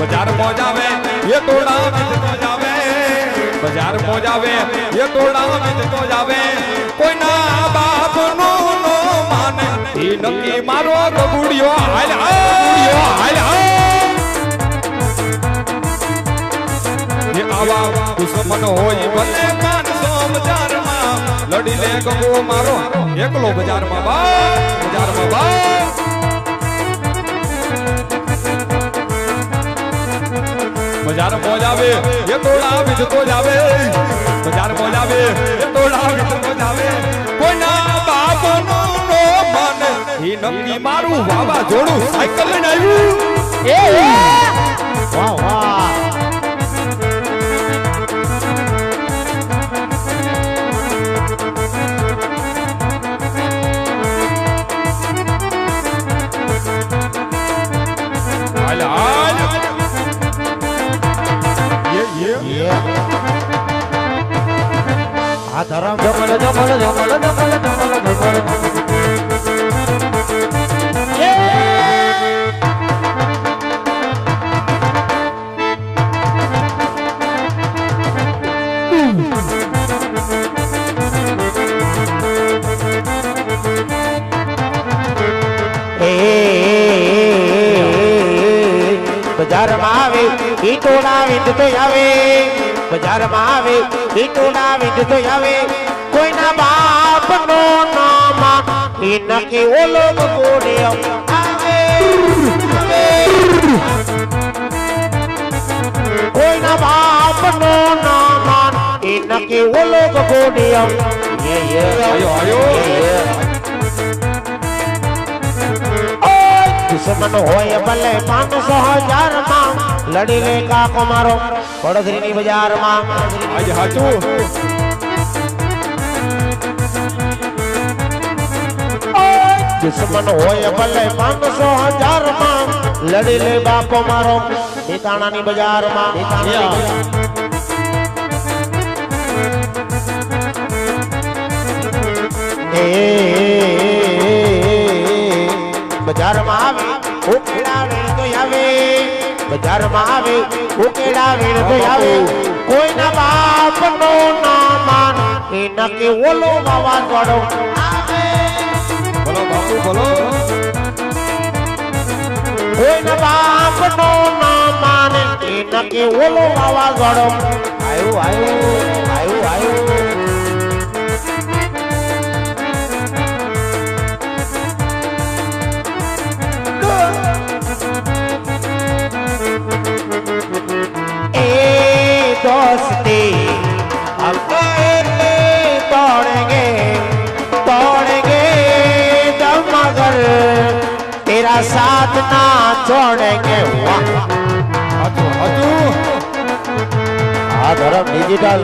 બજાર મોજાવે એ તોડા વિધતો જાવે. બજાર મોજાવે એ તોડા વિધતો જાવે. કોઈના બાપનું નો માને ઈ નક્કી મારો ગબુડિયો હાલ હાલ હાલ એ આવા દુશ્મન હોય ભલે પાંચસો બજારમાં લડી લે ગગો મારો. એકલો બજારમાં બા બજારમાં બા. બજાર મોજાવે એ તોડા વિજતો જાવે બજાર મોજાવે એ તોડા વિજતો જાવે કોઈના બાપ નો માને. ઈ નક્કી મારું વાવા જોડું સાયકલ લઈને આવ્યું. એ. વાહ વાહ. આ ધરમ જમલ જમલ જમલ જમલ જમલ બજારમાં આવે ઈટોડા વિંધતો આવે. બજારમાં આવે ઈટોડા વિંધતો આવે. કોઈના બાપ નો નામ એ નકી ઓલો ગોડે આવે આવે. કોઈના બાપ નો નામ એ નકી ઓલો ગોડે યે યે આયો આયો. દુશ્મન હોય ભલે પાંચસો હજારમાં લડી લે કાકો મારો પડધરીની બજારમાં. આજે હાચું. દુશ્મન હોય ભલે પાંચસો હજારમાં લડી લે બાપો મારો ઠેકાણાની બજારમાં. બજારમાં આવે. ઉખડાવે તો આવે બજારમાં આવે ઉકેડા વીણ આવે. કોઈના બાપ નો ના માન એ નકે ઓલો બાવા જોડો આવે બોલો બાપુ બોલો. કોઈના બાપ નો ના માન એ નકે ઓલો બાવા જોડો આયો આયો આયો આયો. ए दोस्ती हम तोड़ेंगे तोड़ेंगे दम मगर तेरा साथ ना छोड़ेंगे वाह હાચું હાચું આ ધરમ ડિજિટલ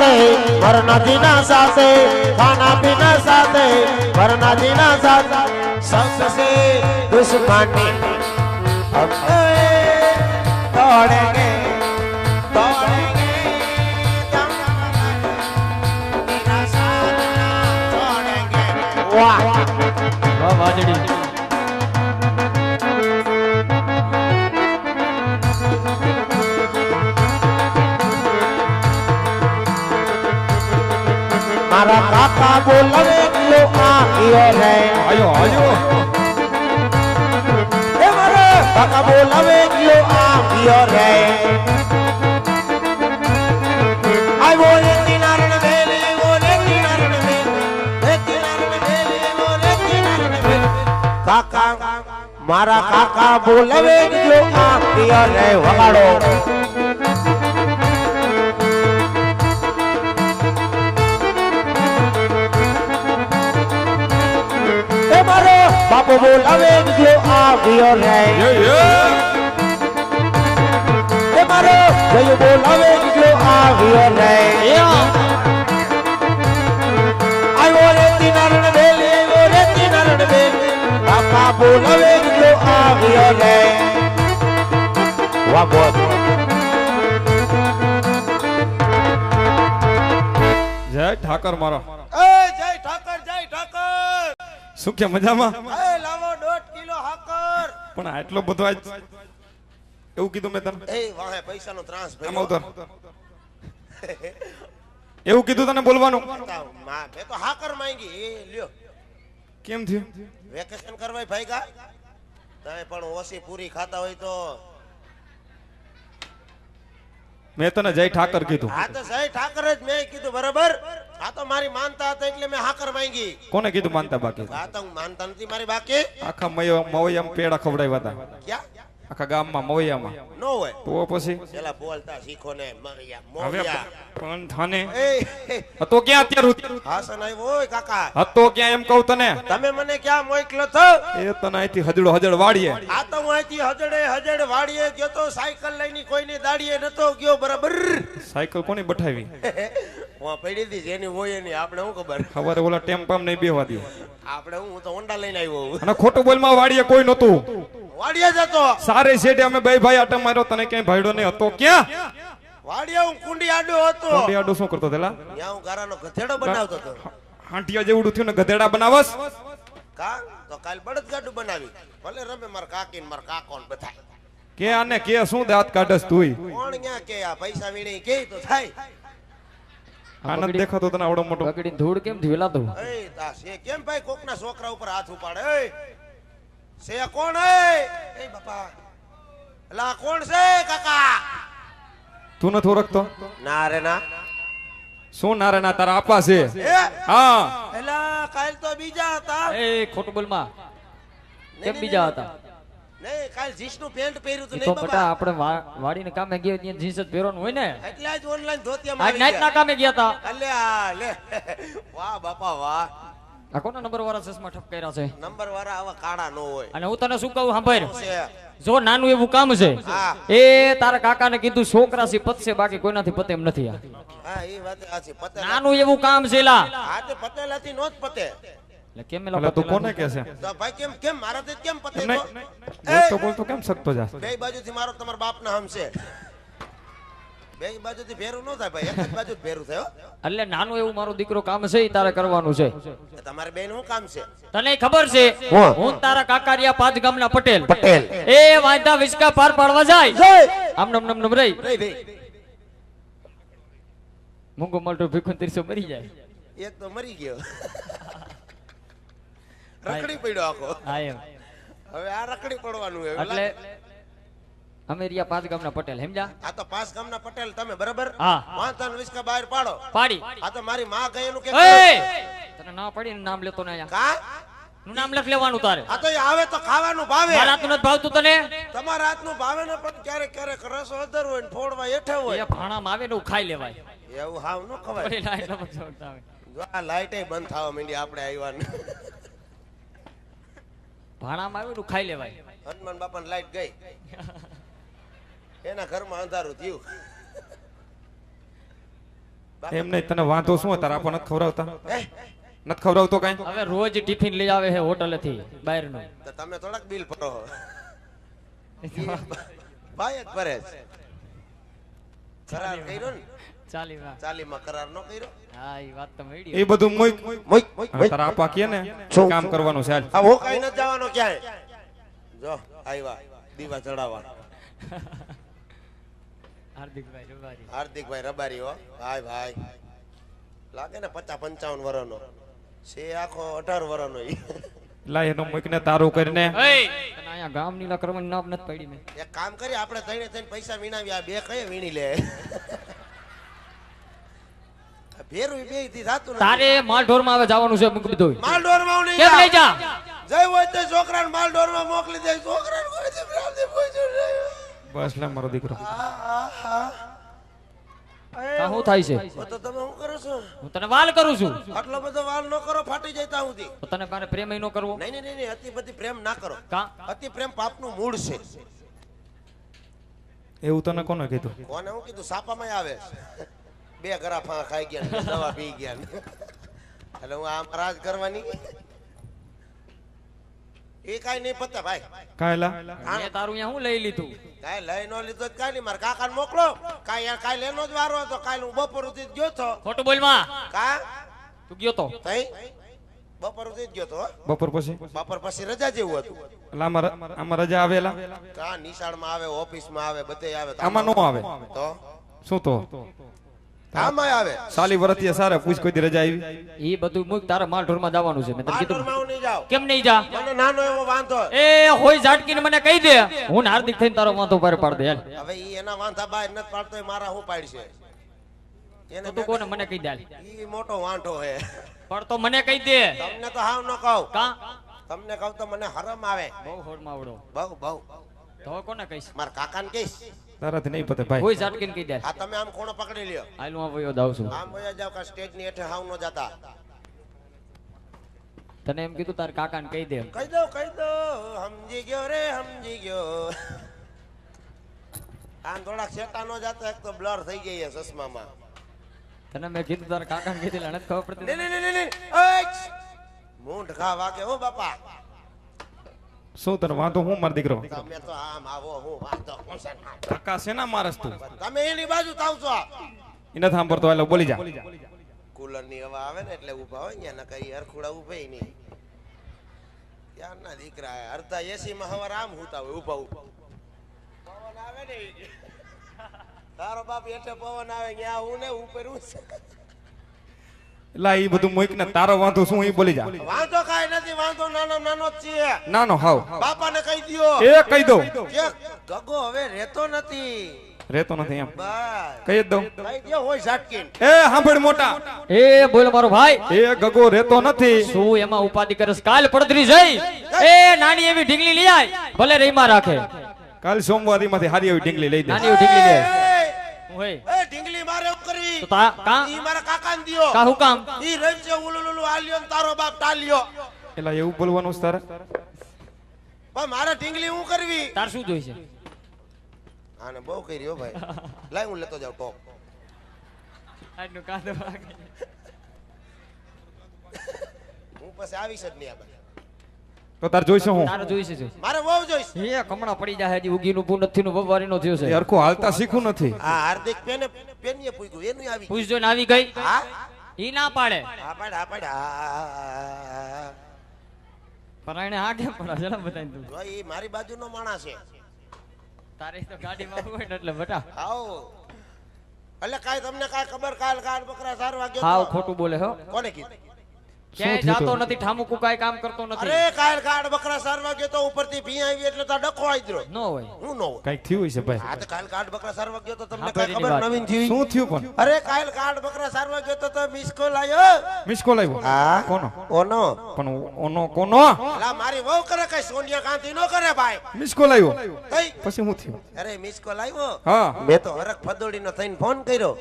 સાથે વરનાજીના સાથે ખાના પીના સાથે વરનાજીના સાથે. સંત સે દુશ્મની કાકા બોલવે લો આવ્યો રે. આયો આયો. એ મારા કાકા બોલવે લો આવ્યો રે આવ્યો વેલે વેલે વેલે રે કાકા મારા કાકા બોલવે લો આવ્યો રે વગાડો. બાપો બોલાવે જો આવ્યો રે એ મારો જય બોલાવે જો આવ્યો રે આવ્યો રે કિનારણ વેલી આવ્યો રે કિનારણ વેલી બાપા બોલાવે જો આવ્યો રે બોલ જય ઠાકર મારો. એ જય ઠાકર જય ઠાકર. શું કે મજામાં એ લાવો દોઢ કિલો હાકર પણ આટલો બધો આજ એવું કીધું મેં તને? એ વાહે પૈસાનો ત્રાસ આમ ઉતર. એવું કીધું તને બોલવાનું? માં તો હાકર માંગી. એ લ્યો. કેમ થયું? વેકેશન કરવા ભાઈગા. તમે પણ ઓછી પૂરી ખાતા હોય તો મેં તને જય ઠાકર કીધું. આ તો જય ઠાકર જ મેં કીધું બરાબર? આ તો મારી માનતા હતા એટલે મેં હાકર માંગી. કોને કીધું માનતા બાકી? આ તો હું માનતા નથી મારી બાકી. આખા મય- મોયમ પેડા ખવડાવ્યા હતા. ક્યાં? આખા ગામમાં મવૈયામાં નો હોય તો પછી પેલા બોલતા શીખો ને મરિયા મોરિયા પણ થાને હતો ક્યાં અત્યારે હાસન આવ્યો હોય કાકા હતો ક્યાં એમ કહું તને તમે મને ક્યાં મોકલો છો એ તને અહીંથી હજડો હજડ વાળીએ આ તો હું અહીંથી હજડે હજડ વાડીએ ગયો તો સાયકલ લઈને કોઈની દાડીએ નતો ગયો બરાબર? સાયકલ કોની બઠાવી? હું પડી હતી જેની હોય એની આપણે શું ખબર? સવારે ઓલા ટેમ્પામ નહીં બેવા દે આપણે હું હું તો ઓંડા લઈને આવ્યો અને ખોટું બોલમાં વાડીએ કોઈ નતું વાડીએ જતો. સારે શેઠે અમે બે ભાઈ આટમ માર્યો તને ક્યાંય ભાઈડો નહીં હતો? ક્યાં? વાડિયા હું કુંડી આડો હતો. કોંડી આડો શું કરતો તેલા ત્યાં હું ગારાનો ગધેડો બનાવતો હતો. હાંટિયા જેવડું થયું ને ગધેડા બનાવસ? કા? તો કાલ બળદ ગાડું બનાવી. ભલે રમે માર કાકી માર કાકો ને બધા કે આને કે શું દાંત કાઢસ તુંય? કોણ ક્યાં કે આ પૈસા વીણી કે તો થાય. આનંદ દેખાતો તને આવડો મોટો? બગડી ધૂળ કેમ થયેલા એ તા છે કેમ ભાઈ કોકના છોકરા ઉપર હાથ ઉપાડે? એ છે કોણ એ એ બાપા. લા કોણ છે કાકા? તું નથી ઓળખતો? ના રે ના. શું નારે ના તારા આપા છે? હા. એલા કાલ તો બીજા હતા. એ ખોટું બોલમાં કેમ બીજા હતા? નહીં કાલ જીન્સનું પેન્ટ પહેર્યું તું નહીં બટા આપણે વાડીને કામે ગયા ત્યાં જીન્સ જ પહેરવાનું હોય ને. એટલે આજ ઓનલાઈન ધોતિયા આજ નાઈટ ના કામે ગયા હતા અલે લે. વાહ બાપા વાહ. આ કોના નંબર વાળા ચશ્મા ઠપ કર્યા છે? નંબર વાળા આવા કાળા નો હોય. અને હું તને શું કહું સાંભળ. જો નાનું એવું કામ છે એ તારા કાકાને કીધું છોકરા થી પતશે બાકી કોઈનાથી પતે એમ નથી આ. હા એ વાત સાચી પતે નાનું એવું કામ છે લા. આ તે પતેલાથી નો જ પતે. એટલે કેમ એલા એટલે તું કોને કે છે તો ભાઈ કેમ કેમ મારાથી કેમ પતે તો? બોલ તો કેમ શકતો જા? બે બાજુથી મારો તમારા બાપના હમશે. બે બાજુથી ભેરું ન થાય ભાઈ એક જ બાજુ ભેરું થાય હો. એટલે નાનું એવું મારો દીકરો કામ છે ઈ તારે કરવાનું છે. તમારે બેન શું કામ છે? તને ખબર છે? હું? હું તારા કાકારિયા પાંચ ગામના પટેલ. પટેલ. એ વાંધા વિસ્કા પાર પાડવા જાય. આમ નમ નમ નમ રહી. મૂંગો મલટો ભીખું ત્રીસો મરી જાય. એક તો મરી ગયો. રખડી પડ્યો આખો. હા એમ. હવે આ રખડી પડવાનું એટલે અમે રહ્યા પાંચ ગામના પટેલ સમજા આ તો પાંચ ગામના પટેલ તમે બરાબર? હા. વાંચન વિસ્કા બહાર પાડો. પાડી. આ તો મારી માં ગયેલું કે તને ના પડી ને નામ લેતો ને અહીંયા. કા? નું નામ લખ લેવાનું તારે. આ તો એ આવે તો ખાવાનું ભાવે. મારા હાથનું નથી ભાવતું તને. તમારા હાથનું ભાવે ને પણ ક્યારેક ક્યારેક રસ અધર હોય ને ફોડવા હેઠે એ હોય ભાણામાં આવે ને ખાઈ લેવાય. એવું હાવ ન ખવાય. લાઈટ ન ઝપકતા આવે. જો આ લાઈટે બંધ થવા માંડી આપણે આવ્યા ને. ભાણામાં આવે ને ખાઈ લેવાય. હનુમાન બાપાની લાઈટ ગઈ. એના ઘરમાં અંધારું થયું. એમ નહીં તને વાંધો શું? તારા આપા નથી ખવડાવતા? નથી ખવડાવતો કાંઈ? હવે રોજ ટિફિન લઈ આવે છે હોટલેથી બહારનું. તો તમે થોડાક બિલ ભરો. ભાઈ જ ભરે છે. કરાર કર્યો ને? ચાલી ચાલીમાં કરાર ન કર્યો? હા એ વાત તો મળી એ બધું. તારા આપા કે ને કામ કરવાનું છે હાલ. આ હું કઈ નથી જવાનો ક્યાંય. જો આવ્યા દીવા ચડાવવા. હાર્દિકભાઈ રબારી. હાર્દિકભાઈ રબારી હો. ભાઈ ભાઈ. લાગે ને પચાસ પંચાવન વર્ષનો છે આખો અઢાર વર્ષનો. લાય એનું મૂકીને તારું કરીને. અહીંયા ગામ નીલા કરવાની નામ નથી પડી મેં. એક કામ કરી આપણે થઈને થઈને પૈસા વીણાવી આ બે કઈ વીણી લે? ભેરું બેથી થાતું તારે માલઢોરમાં હવે જવાનું છે મૂકી બધું. માલ ઢોરમાં નહીં કેમ લઈ જા? જય હોય તો છોકરાને માલમાં મોકલી દે. છોકરાને કોઈ દી પ્રાપ્તિ પહોંચ્યો નહીં. બસ લે મારો દીકરો. શું થાય છે? તો તમે શું કરો છો? હું તને વાલ કરું છું. આટલો બધો વાલ ન કરો ફાટી જાય ત્યાં સુધી. તો તને મારે પ્રેમ ન કરવો? નહીં નહીં નહીં, નહીં અતિ બધી પ્રેમ ના કરો. કા? અતિ પ્રેમ પાપનું મૂળ છે. એવું તને કોને કીધું? કોને હું કીધું? સાપામાં આવે. બે ગરાફા ખાઈ ગયા દવા પી ગયા એટલે હું આમ રાજ કરવાની. એ કાંઈ નહીં પતે ભાઈ. કાયલા? મેં તારું અહીંયા હું લઈ લીધું? કાઈ લઈ નો લીધો તો કાઈ નહીં. મારા કાકાને મોકલો. કાઈ યાર કાંઈ લેનો જ વારો હતો. કાલ હું બપોર સુધી જ ગયો તો ખોટું બોલમાં. કા? તું ગયો તો. તઈ? બપોર સુધી જ ગયો તો બપોર પછી? બપોર પછી રજા જેવું હતું. એટલે આમાં આમાં રજા આવેલા? કા નિશાળમાં આવે ઓફિસમાં આવે બધે આવે આમાં. નો આવે. તો? શું તો? આમાં આવે. સાલી વરતીય સારે પૂછ કોઈ દી રજા આવી? એ બધું મુક તારે માલ ઢોરમાં જવાનું છે. મેં તને કીધું નહીં જાવ કેમ નહીં જા? મને નાનો એવો વાંધો એ હોય ઝાટકીને મને કહી દે. હું હાર્દિક થઈને તારો વાંધો પર પાડ દે હવે ઈ એના વાંધા બહાર નથી પાડતો એ મારા હું પાડશે? એને તો કોને મને કહી દે એ ઈ મોટો વાંઢો હે. પણ તો મને કહી દે. તમને તો હાવ ન કહું. કા? તમને કહું તો મને હરમ આવે. બહુ હોડમાં આવડો. બહુ બહુ. તો કોને કહીશ? મારા કાકાને કહીશ. તારાથી નહીં પતે ભાઈ. કોઈ ઝાટકીને કહી દે આ તમે આમ કોણો પકડી લ્યો. હાલ હું વયો દાવ છું. આમ વયા જાવ કા સ્ટેજની હેઠે હાવ ન જાતા. તને એમ કીધું તાર કાકાને કહી દે. કહી દો કહી દો સમજી ગયો રે સમજી ગયો. આમ થોડાક સેટા નો જાતો એક તો બ્લર થઈ ગઈ છે ચશ્મામાં. તને મેં કીધું તારા કાકાને કીધું નથી ખબર પડતી નહીં નહીં નહીં નહીં મૂંઢ ખા વાગે હો બાપા. શું તને વાંધો? હું માર દીકરો. તમે તો આમ આવો હું વાંધો હું છે કાકા સેના મારસ તું? તમે એની બાજુ થાવ છો. નથી સાંભળતો એટલે બોલી જા. કુલરની હવા આવે ને એટલે ઊભા હોય ને નકર ઈ હરખુડા ઊભે નહીં. ત્યારના દીકરા હે. અડધા એસી માં હવાર આમ હોતા હોય ઊભા ઊભા. પવન આવે ને તારો બાપ એટલે પવન આવે ત્યાં હું ને ઉપર હું. એટલે એ બધું મોઈક ને તારો વાંધો શું એ બોલી જા. વાંધો કાંઈ નથી વાંધો નાનો નાનો છે. નાનો હાવ. બાપાને કહી દ્યો. એ કહી દો કે ગગો હવે રહેતો નથી. રહેતો નથી એમ. કહી દઉં. કહી દ્યો હોય ઝાટકીન. એ સાંભળ મોટા. એ બોલ મારો ભાઈ. એ ગગો રહેતો નથી. શું એમાં ઉપાધિ કરસ? કાલ પડદરી જઈ. એ નાની એવી ઢીંગલી લઈ આય. ભલે રહીમાં રાખે. કાલ સોમવારી માંથી હારી એવી ઢીંગલી લઈ દે. નાની એવી ઢીંગલી લે એ, હું હે એ ઢીંગલી મારે એવું કરવી તો તા કા ઈ મારા કાકાને દ્યો. કા હું કામ? ઈ રહીશે ઉલું ઉલું આલ્યો ને તારો બાપ ટાલ્યો. એટલે એવું બોલવાનું છે પણ મારે ઢીંગલી હું કરવી? તાર શું જોઈશે? આને બહુ કરી હો ભાઈ. લાય હું લેતો જાઉં ટોપ આજનું કાંદો હું પછી આવીશ જ નહીં આ. તો તાર જોઈશું હું? તારે જોઈશે શું મારે બહુ જોઈશ. એ કમણા પડી જાય હજી ઉગીનું પૂ નથી નું વવારીનો થયો એ છે હરખું હાલતા શીખું નથી. આ હાર્દિક પેને પેનીએ પૂગ્યું એનું આવી. પૂછજો ને આવી ગઈ? હા? ઈ ના પાડે. હા પાડ હા પાડ પરાણે આ કેમ પડા? જરા બતાઈ તું જો ઈ મારી બાજુનો માણસ છે. તારે તો ગાડીમાં હોય ને એટલે બટા. આવો એટલે કાંઈ તમને કાઈ ખબર કાલ કાલ બકરા સારવા ગયો હા ખોટું બોલે હો. કોને કીધું? ક્યાંય જાતો નથી ઠામુકુ કાંઈ કામ કરતો નથી. અરે કાલ કાળ બકરા સારવા ગયો તો ઉપરથી ભી આવી એટલે તો ડખો આદરો ન હોય. હું ન હોય. કંઈક થયું છે આ તો કાલ કાળ બકરા સારવા ગયો તો તમને ખબર. નવીન થયું શું થયું પણ? અરે કાલ કાળ બકરા સારવા ગયો તો તો મિસ કોલ આવ્યો મિસ કોલ આવ્યો હા. કોનો? ઓનો. પણ ઓનો કોનો? લા મારી વહુ કરે કઈ? સોનિયા ગાંધી નો કરે ભાઈ? મિસ કોલ આવ્યો કઈ પછી હું થયું? અરે મિસ કોલ આવ્યો હા. મેં તો હરખ ફદોડીનો થઈને ફોન કર્યો.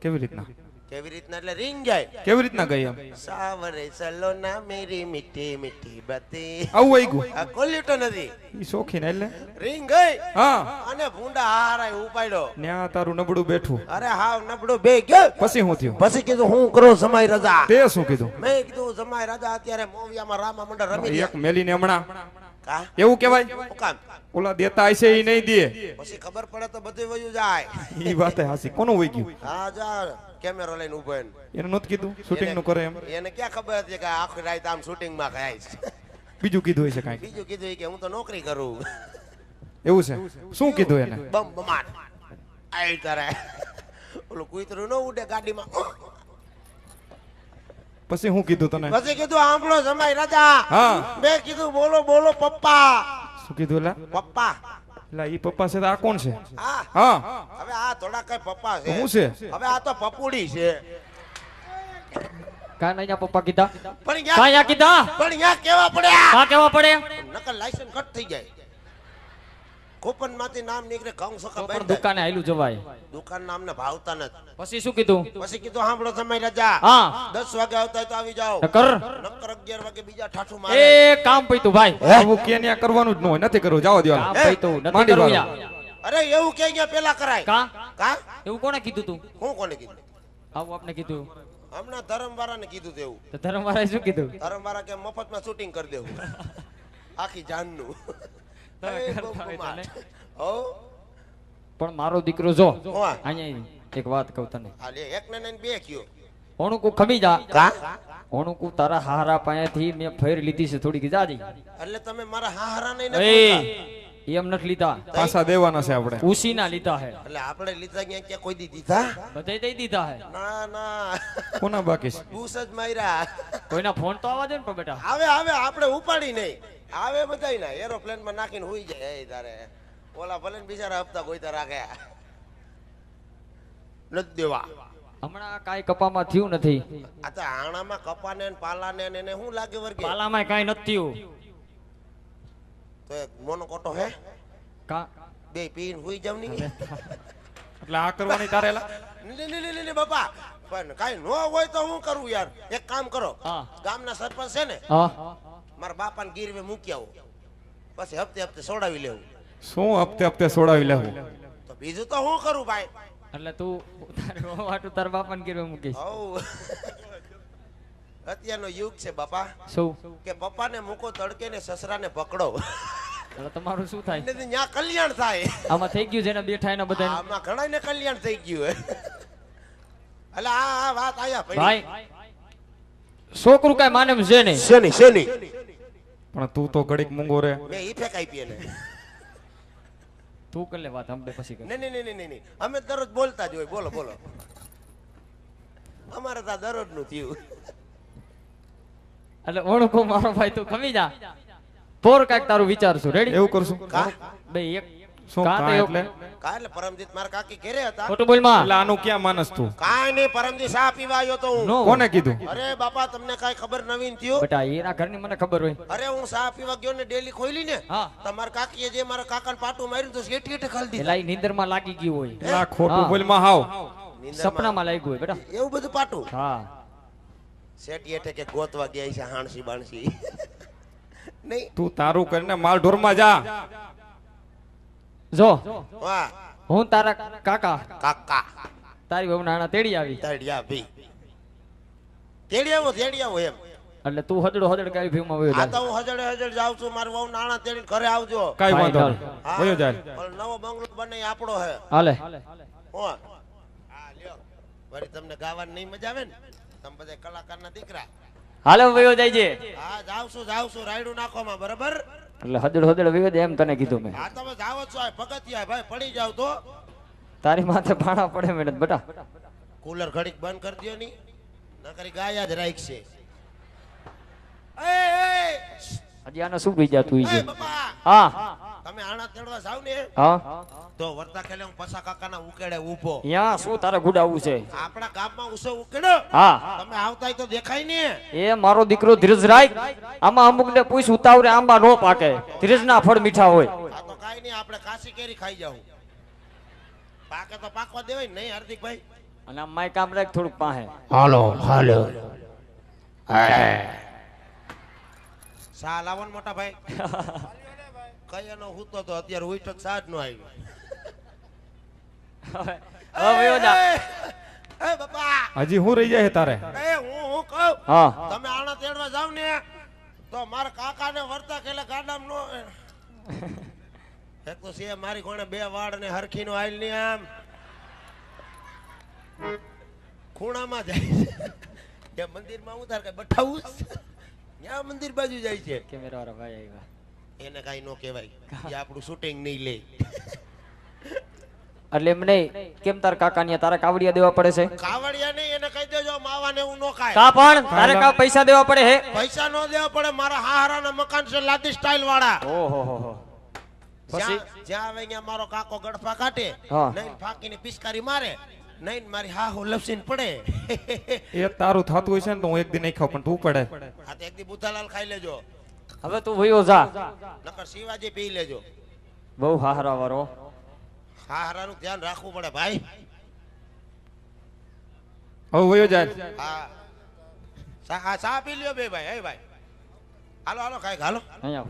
કેવી રીતના? કેવી રીતના? એટલે રિંગ જાય. કેવી રીતના ગઈ એમ? સાવરે સલોના મેરી મીઠી મીઠી બતી આવું આઈ ગયું? આ કોલ્યુટો નથી. ઈ શોખીન એટલે? રીંગ ગઈ? હા. અને ભૂંડા હારાય ઉપાડ્યો ન્યા તારું નબળું બેઠું. અરે હાવ નબળું બે ગયો. પછી હું થયું? પછી કીધું હું કરો સમય રજા. તે શું કીધું? મેં કીધું સમય રજા. અત્યારે મોવિયામાં રામા મંડળ રમી એક મેલી મેલીને હમણાં એવું કેવાય ઓલા દેતા હશે એ નહીં દે. પછી ખબર પડે તો બધું વયું જાય. એ વાત હાસી. કોનું વઈ ગયું? હા જા કેમેરો લઈને ઊભો એને. એને નહોતું કીધું? શૂટિંગનું કરે એમ? એને ક્યાં ખબર હતી કે આખી રાત આમ શૂટિંગમાં ખાઈશ બીજું કીધું હશે કાંઈક. બીજું કીધું કે હું તો નોકરી કરું. એવું છે? શું કીધું એને? બમ બમાટ આઈ તારે. ઓલું કૂતરું ન ઉડે ગાડીમાં. પછી શું કીધું તને? પછી કીધું આંબળો જમાઈ રાજા. હા. મેં કીધું બોલો બોલો પપ્પા. શું કીધું લા પપ્પા. લા ઈ પપ્પા છે તો આ કોણ છે? હા. હા. હવે આ થોડા કઈ પપ્પા છે. શું છે? હવે આ તો પપુડી છે. કાન અહીંયા પપ્પા કીધા? પણ અહીંયા કીધા? પણ અહીંયા કેવા પડ્યા? હા કેવા પડે નકર લાયસન્સ કટ થઈ જાય. કૂપનમાંથી નામ નીકળે ઘઉં સકા બંધ દુકાને આયલું જવાય. દુકાન નામ ને ભાવતા નથી. પછી શું કીધું? પછી કીધું સાંભળો સમય રજા. હા. દસ વાગે આવતા હોય તો આવી જાઓ. નકર. નકર અગિયાર વાગે બીજા ઠાઠું મારે. એ કામ પૈતું ભાઈ. આવું કે ન્યા કરવાનું જ ન હોય. નથી કરવું. જાઓ દો કામ પૈતું નથી કરવું યા. અરે એવું કે અહીંયા પેલા કરાય. કા? કા? એવું કોને કીધું તું? હું કોને કીધું? આવું આપને કીધું. હમણાં ધરમવાળાને કીધું તેવું તો ધર્મવાળાએ શું કીધું? ધરમવાળા કે મફતમાં શૂટિંગ કરી દેવું. આખી જાનનું. ને. પણ મારો દીકરો જો અહીંયા એક વાત કહું તને. એક ને ને બે કયો ઓણુકુ ખમી જા. કા? ઓણુકુ તારા હારા પાસેથી મેં ફેર લીધી છે થોડીક જાજી એટલે તમે મારા હારા નથી એમ નથી લીધા. પાછા દેવાના છે આપણે. ઉસીના લીધા હે. એટલે આપણે લીધા કે કે કોઈ દી દીધા? બધે દઈ દીધા હે. ના ના. કોના બાકી છે? બૂસ જ માર્યા. કોઈના ફોન તો આવવા દે ને બેટા. આવે આવે આપણે ઉપાડી નહીં. આવે બધાય ના એરોપ્લેનમાં નાખીને હોઈ જાય એ તારે. ઓલા ભલે બિચારા હપ્તા કોઈ તો રાખે નથી દેવા. હમણાં કાઈ કપામાં થયું નથી. આ તો આણામાં કપાને ને પાલાને ને એને શું લાગે વર્ગે? પાલામાં કાઈ નથી થયું. તો એક મોનો કોટો હે? કા? બે પીન હોઈ જાવની? એટલે આ કરવાની તારેલા નહીં નહીં નહીં બાપા. પણ કાઈ ન હોય તો હું કરું યાર. એક કામ કરો. ગામના સરપંચ છે ને હા. મારા બાપાને ગીરવે મૂકી આવો. પછી હપ્તે હપ્તે સોડાવી લેવું. શું હપ્તે હપ્તે સોડાવી લેવું? તો બીજું તો હું કરું ભાઈ? એટલે તું તારું વાટું તાર બાપાને ગીરવે મૂકીશ? હઉ. અત્યારનો યુગ છે બાપા. શું? કે પપ્પાને મૂકો તડકે ને સસરાને પકડો. એટલે તમારું શું થાય? એટલે ત્યાં કલ્યાણ થાય. આમાં થઈ ગયું છે ને બેઠા એના બધા આમાં ઘણા ને કલ્યાણ થઈ ગયું હે. એટલે આ આ વાત આયા ભાઈ છોકરું કઈ માને છે નહીં. શેની શેની પણ તું તો ઘડીક મૂંગો રે. મેં ઈ ફેંકાઈ પીએ ને. તું કલે વાત હમણાં પછી કર. નહીં નહીં નહીં નહીં અમે દરરોજ બોલતા જ હોય. બોલો બોલો. અમારે તો દરરોજનું થયું. એટલે ઓળખો મારો ભાઈ તું ખમી જા. પોર કાક તારું વિચારશું. રેડી એવું કરશું. કા? બે એક. શું કા એટલે કા એટલે? પરમજીત મારા કાકી ઘેરે હતા. ખોટું બોલમાં. એટલે આનું ક્યાં માનસ તું? કાંઈ નહીં પરમજી ચા પીવા આવ્યો તો હું? કોને કીધું? અરે બાપા તમને કાંઈ ખબર નવીન થયું? બેટા એના ઘરની મને ખબર હોય. અરે હું ચા પીવા ગયો ને ડેલી ખોલી ને? હા. કાકીએ જે મારા કાકાને પાટું માર્યું તો શેઠી હેઠે ખાલી દીધા. એલા નીંદરમાં લાગી ગયું હોય. ખોટું બોલમાં હાવ. સપનામાં લાગ્યું હોય બેટા. એવું બધું પાટું? હા. શેઠી હેઠે કે ગોતવા ગયા છે હાણસી બાણસી. નહીં? તું તારું કરીને માલ ઢોરમાં જા. જો. હું તારા કાકા. કાકા. તારી બહુ નાના તેડી આવી. તેડી આવી. તેડી આવો તેડી આવો એમ. એટલે તું હદડો હદડ કાઈ ભીમાં વયો આ તો હું હજડે હજડ જાઉં છું. મારું બહુ નાણા તેડી ઘરે આવજો. કઈ વાંધો નહીં. વયો જાય. પણ નવો બંગલો બને આપણો હે. હાલે. હો. હા લ્યો. વળી તમને ગાવાની નહીં મજા આવે ને? તમે બધા કલાકારના દીકરા. હાલે વયો જાય છે હા જાવ છું જાવ છું રાયડું નાખવામાં બરાબર? એટલે હદડ હદડ વયો એમ તને કીધું મેં. આ તમે જાવ છો આ પગથિયા ભાઈ પડી જાવ તો. તારી માથે ભાણા પડે મેડમ બેટા. કુલર ઘડીક બંધ કરી દ્યો ની નકરી ગાયા જ રાખશે. એ એ હજી આનો શું બીજા તું એ છે હા. તમે આણા તેડવા જાવ ને હા? તો વર્તા ખેલે હું પસા કાકાના ઉકેડે ઊભો. યા શું તારે ગુડાવું છે? આપણા ગામમાં ઉસો ઉકેડો. હા. તમે આવતા તો દેખાય ને. એ મારો દીકરો ધીરજ રાખ આમાં અમુક ને પૂછ ઉતાવરે આંબા નો પાકે. ધીરજ ના ફળ મીઠા હોય. આ તો કાઈ નહીં આપણે કાસી કેરી ખાઈ જાવ પાકે તો પાકવા દેવાય નહીં હાર્દિકભાઈ? અને આ માય કામ રાખ થોડુંક પાહે. હાલો હાલો. સા લાવન મોટા ભાઈ કઈ એનો હૂતો તો અત્યારે ઉઠો જ નો આવ્યો. હવે વયો એ, એ બાપા. હજી હું રહી જાય તારે? એ હું હું કહું? હા. તમે આણા તેડવા જાવ ને તો મારા કાકાને વર્તા કેલે ગાડામ નો એક તો છે મારી કોણે બે વાળ ને હરખી નો આઈલની આમ. ખૂણામાં જાય છે. એ મંદિરમાં હું તાર કઈ બઠાવું ત્યાં મંદિર બાજુ જાય છે. કેમેરા વાળા ભાઈ આવ્યા. એને કાઈ નો કહેવાય. એ આપણું શૂટિંગ નહીં લે. એટલે એમ નહીં કેમ તાર કાકા ને તારે કાવડિયા દેવા પડે છે? કાવડિયા નહીં એને કહી દેજો માવાને હું નો ખાય. કા પણ તારે કા પૈસા દેવા પડે હે? પૈસા નો દેવા પડે મારા હારાના મકાન છે લાદી સ્ટાઇલ વાળા. ઓહો હો હો. પછી? જ્યાં આવે ત્યાં મારો કાકો ગડફા કાઢે હા. નહીં ફાકીની પિચકારી મારે નહીં મારી હા હું લપસીને પડે. એ તારું થતું હોય છે ને તો હું એક દી નહીં ખાવ પણ તું પડે. આ તો એક દી બુધાલાલ ખાઈ લેજો. હવે તું ભયો જા. નકર શિવાજી પી લેજો. બહુ હાહરા વારો હારાનું ધ્યાન રાખવું પડે ભાઈ. હવે ભયો જાય હા. સા પી લ્યો બે ભાઈ હે ભાઈ. હાલો હાલો કાઈ હાલો. અહીંયા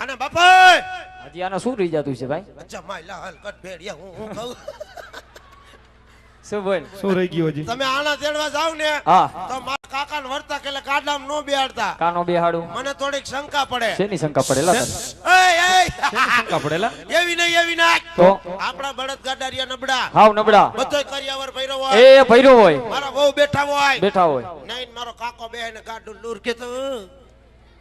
અને બાપા હજી આને શું રહી જતું છે ભાઈ? અચ્છા માય લાલ કટ ભેડિયા હું હું કહું શું બોલ? શું રહી ગયું હજી? તમે આના તેડવા જાવ ને હા. તો મારા કાકાને વર્તા કે કાડા નો બેહાડતા. કાનો બેહાડું? મને થોડીક શંકા પડે. શેની શંકા પડેલા! શંકા પડેલા? એવી નહીં એવી ના. તો? આપણા બળદ ગાડારિયા નબળા. હાવ નબળા. બધો કરિયાવર ભૈરો હોય. એ ભૈરો હોય. મારા બહુ બેઠા હોય. બેઠા હોય. નહીં મારો કાકો બે ને ગાડું દૂર કે તો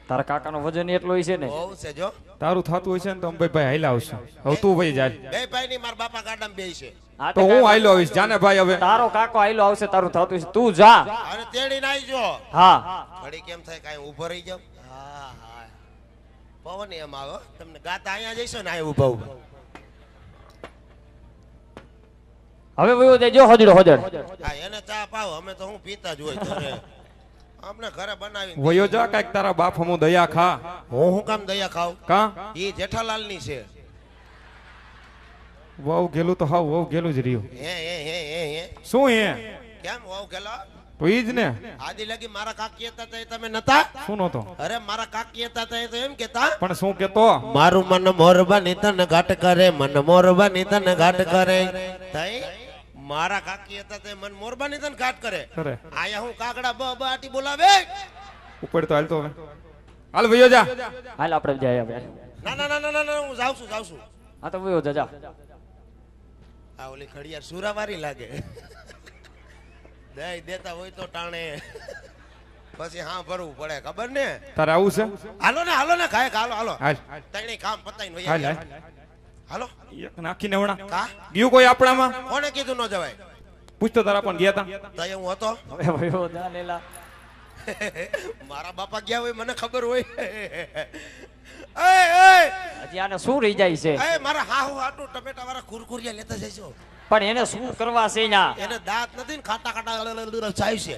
તારા કાકાનો વજન એટલો હોય છે ને. બહુ છે જો. તારું થતું હોય છે ને તો અમે ભાઈ ભાઈ હાઈલા આવશું. હવે તું ભાઈ જાય બે ભાઈ ની મારા બાપા ગાડામાં બે છે. તો હું હાઈલો આવીશ. જાને ભાઈ હવે. તારો કાકો આયલો આવશે તારું થાતું છે તું જા. અને તેડી નાઈ જો. હા. ઘડી કેમ થાય કાઈ ઊભો રહી જાવ હા હા. પવન એમ આવો તમને ગાતા અહીંયા જઈશો ને અહીંયા ઊભા ઊભા. હવે વયો દેજો હજડો હજડ. હા એને ચા પાવ. અમે તો હું પીતા જ હોય ઘરે અમને ઘરે બનાવી વયો જા કાંઈક તારા બાપ હમું દયા ખા. હું હું કામ દયા ખાવ કા? એ જેઠાલાલની છે. વાવ ગેલું તો હાવ વાવ ગેલું જ રહ્યું. હે હે હે હે હે. શું હે? કેમ વાવ ગેલો? તો ઈ જ ને. આદિ લગી મારા કાકી હતા તે તમે નતા? શું નતો અરે મારા કાકી હતા તે તો એમ કેતા પણ શું કેતો મારું મન મોરબાની તને ઘાટ કરે મન મોરબાની તને ઘાટ કરે. થઈ મારા કાકી હતા તે મન મોરબાની તને ઘાટ કરે. કરે આયા હું કાકડા બ બ આટી બોલાવે. ઉપર તો હાલ તો હવે. હાલ વયો જા. હાલ આપણે જાય હવે. ના ના ના ના ના, હું જાઉં છું જાઉં છું. હા તો વયો જા જા. આ ઓલી ખડિયાર સુરાવારી લાગે. દઈ દેતા હોય તો ટાણે. પછી હા ભરવું પડે ખબર ને? તારે આવું છે? હાલો ને હાલો ને ખાય હાલો હાલો. હાલ. કામ પતાઈને હાલ હાલ. હાલો. એક નાખી હમણાં. કા? ગયું કોઈ આપણામાં? કોને કીધું ન જવાય? પૂછતો તારા પણ ગયા તા. હું હતો? હવે વયો જા લેલા. મારા બાપા ગયા હોય મને ખબર હોય. એ હજી આને શું રહી જાય છે? એય, મારા હાહુ હાટુ ટમેટા વાળા કુરકુરિયા લેતા જઈશો. પણ એને શું કરવા છે એને દાંત નથી ને ખાટા ખાટા ચાય છે.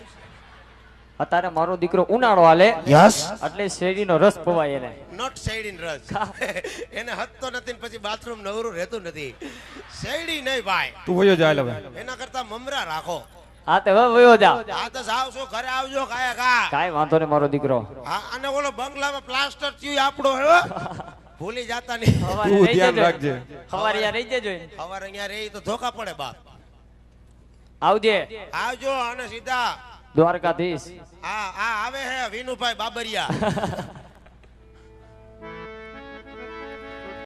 અત્યારે મારો દીકરો ઉનાળો હાલે. યસ. એટલે શેરડીનો રસ પવાય એને. નોટ શેરડી રસ. એને હતતો નથી પછી બાથરૂમ નવરું રહેતું નથી. શેરડી નહીં ભાઈ. તું વયો જાય હાલ. હવે એના કરતા મમરા રાખો. હા તે વયો જા. હા તો જાવ છો ઘરે આવજો કાયા કા કાંઈ વાંધો નહીં મારો દીકરો. હા અને ઓલો બંગલામાં પ્લાસ્ટર થયું આપણો હે ભૂલી જાતા નહીં. સવારે તું રહી ધ્યાન. રાખજે. સવારે યા રહી જજો સવારે અહીંયા રહી તો ધોકા પડે બાપ. આવજે. આવજો અને સીધા. દ્વારકાધીશ. આ આ આવે હે વિનુભાઈ બાબરિયા.